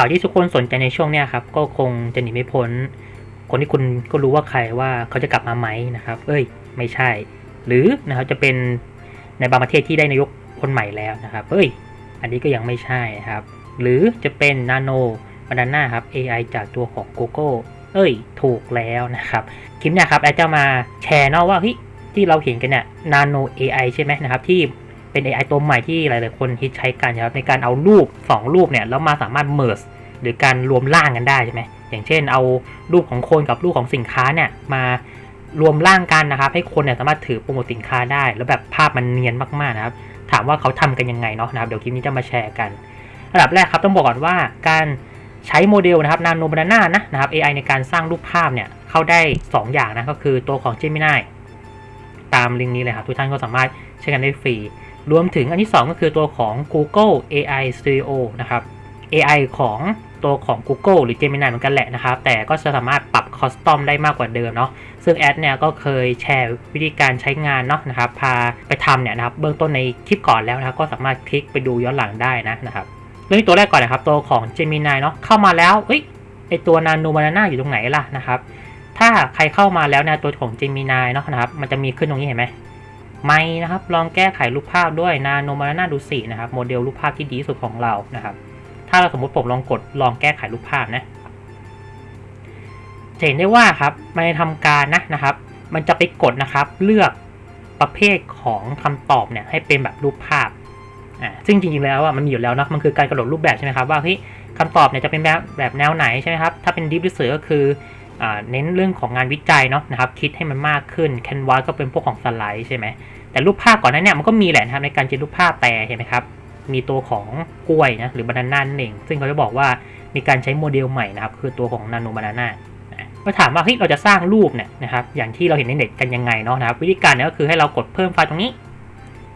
ข่าวที่ทุกคนสนใจในช่วงเนี้ยครับ ก็คงจะหนีไม่พ้น คนที่คุณก็รู้ว่าใครว่าเขาจะกลับมาไหมนะครับ เอ้ย ไม่ใช่ หรือนะครับจะเป็นในบางประเทศที่ได้นายกคนใหม่แล้วนะครับ เอ้ย อันนี้ก็ยังไม่ใช่ครับ หรือจะเป็น Nano Banana ครับ AI จากตัวของ Google เอ้ย ถูกแล้วนะครับ คลิปเนี่ยครับแอดจะมาแชร์เนาะว่าเฮ้ยที่เราเห็นกันเนี่ย Nano AI ใช่ไหมนะครับที่ เป็น AI ตัวใหม่ที่หลาย ๆ คนฮิตใช้กันนะครับในการเอารูป 2 รูปเนี่ยแล้วมาสามารถ merge หรือการรวมร่างกันได้ใช่ไหมอย่างเช่น เอารูปของคนกับรูปของสินค้าเนี่ยมารวมร่างกันนะครับ ให้คนเนี่ยสามารถถือโปรโมทสินค้าได้ แล้วแบบภาพมันเนียนมาก ๆ นะครับ ถามว่าเขาทำกันยังไงเนาะนะครับเดี๋ยวคลิปนี้จะมาแชร์กันระดับแรกครับต้องบอกก่อนว่าการใช้โมเดลนะครับ Nano Banana นะนะครับ AI ในการสร้างรูปภาพเนี่ยเข้าได้ 2 อย่างนะก็คือตัวของ Gemini ตามลิงก์นี้เลยครับทุกท่านก็สามารถใช้กันได้ฟรี รวมถึงอันที่ 2 ก็คือตัวของ Google AI Studio นะครับ AI ของตัวของ Google หรือ Gemini เหมือนกันแหละนะครับ แต่ก็จะสามารถปรับคอสตอมได้มากกว่าเดิมเนาะซึ่งแอดเนี่ยก็เคยแชร์วิธีการใช้งานเนาะนะครับพาไปทำเนี่ยนะครับเบื้องต้นในคลิปก่อนแล้วนะครับ ก็สามารถคลิกไปดูย้อนหลังได้นะนะครับเรื่องตัวแรกก่อนนะครับ ตัวของ Gemini เนาะเข้ามาแล้วเอ้ยไอตัว Nano Banana อยู่ตรงไหนล่ะนะครับ ถ้าใครเข้ามาแล้วนะตัวของ Gemini เนาะนะครับ มันจะมีขึ้นตรงนี้เห็นไหม ไม่นะครับ ลองแก้ไขรูปภาพด้วย Nano Banana ดูสินะครับโมเดลรูปภาพที่ดีสุดของเรานะครับ ถ้าเราสมมติผมลองกดลองแก้ไขรูปภาพนะเห็นได้ว่าครับมันจะทำการนะนะครับ มันจะไปกดนะครับ เลือกประเภทของคำตอบเนี่ยให้เป็นแบบรูปภาพอ่าซึ่งจริงๆแล้วอะมันมีอยู่แล้วนะมันคือการกระโดดรูปแบบใช่ไหมครับว่าเฮ้ยคำตอบเนี่ยจะเป็นแบบแบบแนวไหนใช่ไหมครับถ้าเป็น Deep Research ก็คือ เน้นเรื่องของงานวิจัยเนาะนะครับคิดให้มันมากขึ้น Canvas ก็เป็นพวกของสไลด์ใช่ไหมแต่รูปภาพก่อนหนั้นเนี่ยมันก็มีแหละนะครับในการเจนรูปภาพแต่เห็นไหมครับมีตัวของกล้วยนะหรือบานาน่านั่นเองซึ่งเขาจะบอกว่ามีการใช้โมเดลใหม่นะครับคือตัวของนาโนบานาน่าก็ถามว่าเฮ้ยเราจะสร้างรูปเนี่ยนะครับอย่างที่เราเห็นในเน็ตกันยังไงเนาะนะครับวิธีการเนี่ยก็คือให้เรากดเพิ่มไฟล์ตรงนี้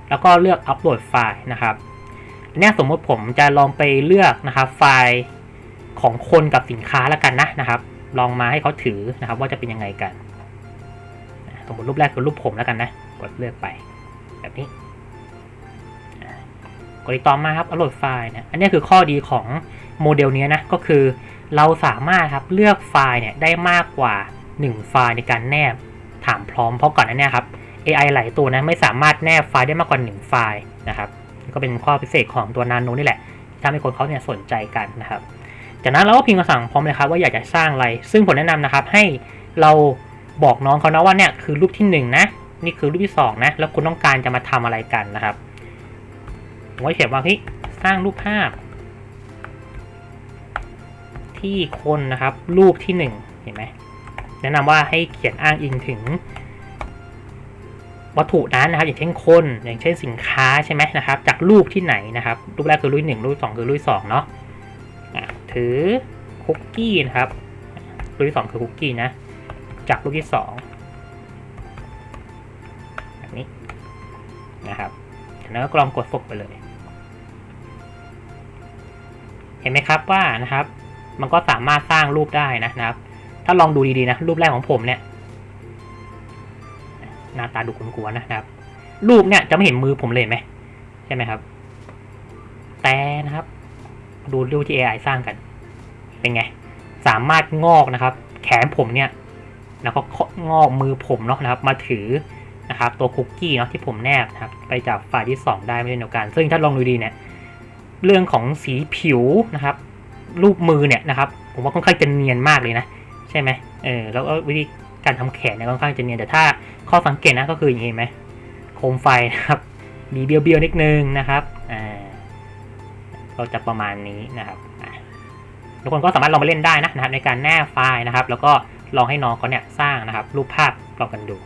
แล้วก็เลือกอัปโหลดไฟล์นะครับเนี่ยสมมติผมจะลองไปเลือกนะครับไฟล์ของคนกับสินค้าแล้วกันนะนะครับ ลองมาให้เขาถือนะครับ ว่าจะเป็นยังไงกันสมมติรูปแรกคือรูปผมแล้วกันนะ กดเลือกไป แบบนี้กดติดต่อมาครับอัปโหลดไฟล์นี่ยอันนี้คือข้อดีของโมเดลนี้นะ ก็คือเราสามารถครับเลือกไฟล์เนี่ยได้มากกว่า 1 ไฟล์ในการแนบถามพร้อมเพราะก่อนหน้านี้ครับ AI หลายตัวนะไม่สามารถแนบไฟล์ได้มากกว่า 1 ไฟล์นะครับ ก็เป็นข้อพิเศษของตัวนาโนนี่แหละทำให้คนเขาเนี่ยสนใจกันนะครับ จากนั้นเราก็พิมพ์คำสั่งพร้อมเลยครับว่าอยากจะสร้างอะไร ซึ่งผมแนะนำนะครับให้เราบอกน้องเขานะว่าเนี่ยคือรูปที่หนึ่งนะนี่คือรูปที่สองนะแล้วคุณต้องการจะมาทำอะไรกันนะครับผมก็เขียนว่าเฮ้ยสร้างรูปภาพ ที่คนนะครับรูปที่หนึ่งเห็นไหมแนะนำว่าให้เขียนอ้างอิงถึง วัตถุนั้นนะครับ อย่างเช่นคนอย่างเช่นสินค้าใช่ไหมนะครับ จากรูปที่ไหนนะครับ รูปแรกคือรูปหนึ่งรูปสองคือรูปสองเนาะะถือคุกกี้นะครับ รูปที่สองคือคุกกี้นะ จากรูปที่สองแบบนี้นะครับจากนั้นก็ลองกดฟกไปเลย เห็นไหมครับว่านะครับ มันก็สามารถสร้างรูปได้นะนะครับ ถ้าลองดูดีๆนะ รูปแรกของผมเนี่ย หน้าตาดูกลัวๆนะครับ รูปเนี่ยจะไม่เห็นมือผมเลยไหมใช่ไหมครับ แต่นะครับ ดูรูปที่ AI สร้างกัน เป็นไง สามารถงอกนะครับ แขนผมเนี่ย แล้วก็งอกมือผมเนาะนะครับ มาถือนะครับ ตัวคุกกี้เนาะที่ผมแนบนะครับ ไปจากฝ่ายที่ 2 ได้ไม่เช่นเดียวกัน ซึ่งถ้าลองดูดีเนี่ยเรื่องของสีผิวนะครับ รูปมือเนี่ยนะครับ ผมว่าค่อนข้างจะเนียนมากเลยนะ ใช่ไหมเออแล้ววิธีการทำแขนเนี่ยค่อนข้างจะเนียนแต่ถ้าข้อสังเกตนะก็คืออย่างนี้ไหมโคมไฟนะครับมีเบี้ยวๆนิดนึงนะครับอ่า เราจะประมาณนี้นะครับทุกคนก็สามารถลองมาเล่นได้นะนะครับในการแนบไฟล์นะครับ แล้วก็ลองให้น้องเขาเนี่ยสร้างนะครับ รูปภาพลองกันดู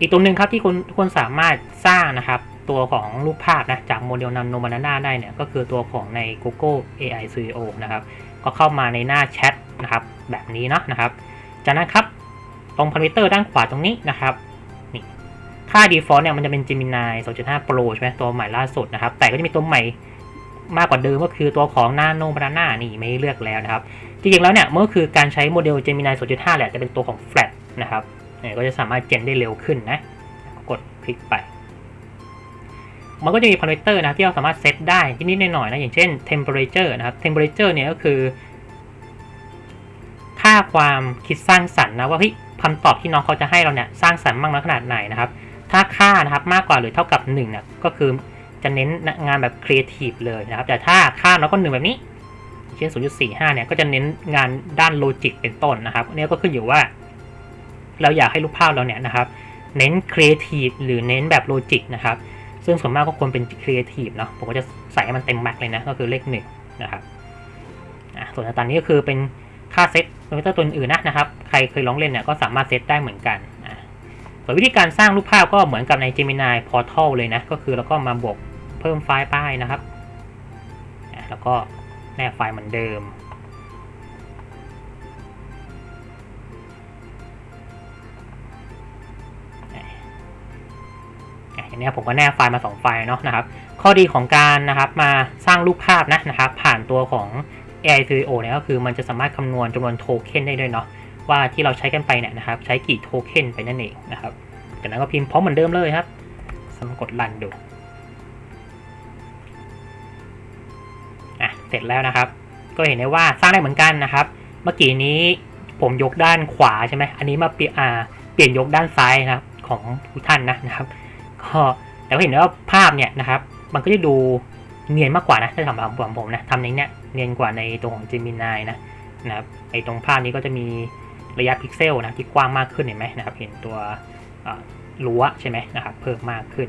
อีกตัวหนึ่งครับที่คุณทุกคนสามารถสร้างนะครับ ตัวของรูปภาพนะจากโมเดล Nano Banana ได้เนี่ยก็คือตัวของใน Google AI Studio นะครับ ก็เข้ามาในหน้าแชทนะครับแบบนี้เนาะนะครับ จากนั้นครับตรงพารามิเตอร์ด้านขวาตรงนี้นะครับนี่ค่า default เนี่ยมันจะเป็น Gemini 2.5 Pro ใช่ไหมตัวใหม่ล่าสุดนะครับ แต่ก็จะมีตัวใหม่ มากกว่าเดิมก็คือตัวของ Nano Banana นี่ไม่เลือกแล้วนะครับ จริงๆแล้วเนี่ยมันก็คือการใช้โมเดล Gemini 2.5แหละ จะเป็นตัวของ Flat นะครับก็จะสามารถเจนได้เร็วขึ้นนะ กดคลิกไป มันก็จะมีพารามิเตอร์นะที่เราสามารถเซตได้นิดๆหน่อยๆนะ อย่างเช่น temperature นะครับ temperature เนี่ยก็คือ ค่าความคิดสร้างสรรค์นะว่าเฮ้ยคำตอบที่น้องเขาจะให้เราเนี่ยสร้างสรรค์มากน้อยขนาดไหนนะครับ ถ้าค่านะครับมากกว่าหรือเท่ากับ1เนี่ยก็คือ จะเน้นงานแบบครีเอทีฟเลยนะครับ แต่ถ้าค่าน้อยกว่าหนึ่งแบบนี้เช่น 0.45 เนี่ย ก็จะเน้นงานด้านโลจิกเป็นต้นนะครับอันนี้ก็ขึ้นอยู่ว่า เราอยากให้รูปภาพเราเนี่ยนะครับ เน้นครีเอทีฟหรือเน้นแบบโลจิกนะครับ ซึ่งส่วนมากก็ควรเป็นครีเอทีฟเนาะ ผมก็จะใส่ให้มันเต็มแม็กเลยนะ ก็คือเลขหนึ่งนะครับอะส่วนตอนนี้ก็คือเป็นค่าเซตคอมพิวเตอร์ตัวอื่นนะนะครับ ใครเคยลองเล่นเนี่ยก็สามารถเซตได้เหมือนกันอะส่วนวิธีการสร้างรูปภาพก็เหมือนกับใน Gemini Portal เลยนะ ก็คือเราก็มาบวก เพิ่มไฟล์ป้ายนะครับ แล้วก็แนบไฟล์เหมือนเดิม อย่างนี้ผมก็แนบไฟล์มา 2 ไฟล์เนาะนะครับ ข้อดีของการนะครับมาสร้างรูปภาพนะนะครับ ผ่านตัวของ AI Studio เนี่ยก็คือมันจะสามารถคำนวณจำนวนโทเค็นได้ด้วยเนาะว่าที่เราใช้กันไปเนี่ยนะครับใช้กี่โทเค็นไปนั่นเองนะครับจากนั้นก็พิมพ์พร้อมเหมือนเดิมเลยครับสมกดรันดู เสร็จแล้วนะครับ ก็เห็นได้ว่าสร้างได้เหมือนกันนะครับ เมื่อกี้นี้ผมยกด้านขวาใช่ไหมอันนี้มาเปลี่ยนเปลี่ยนยกด้านซ้ายนะครับของทุกท่านนะนะครับ ก็แต่ก็เห็นได้ว่าภาพเนี่ยนะครับ มันก็จะดูเนียนมากกว่านะถ้าทำแบบผมผมนะทำในเนี้ยเนียนกว่าในตัวของ Gemini นะนะครับไอตรงภาพนี้ก็จะมีระยะพิกเซลนะที่กว้างมากขึ้นเห็นไหมนะครับ เห็นตัวรั้วใช่ไหมนะครับ เพิ่มมากขึ้น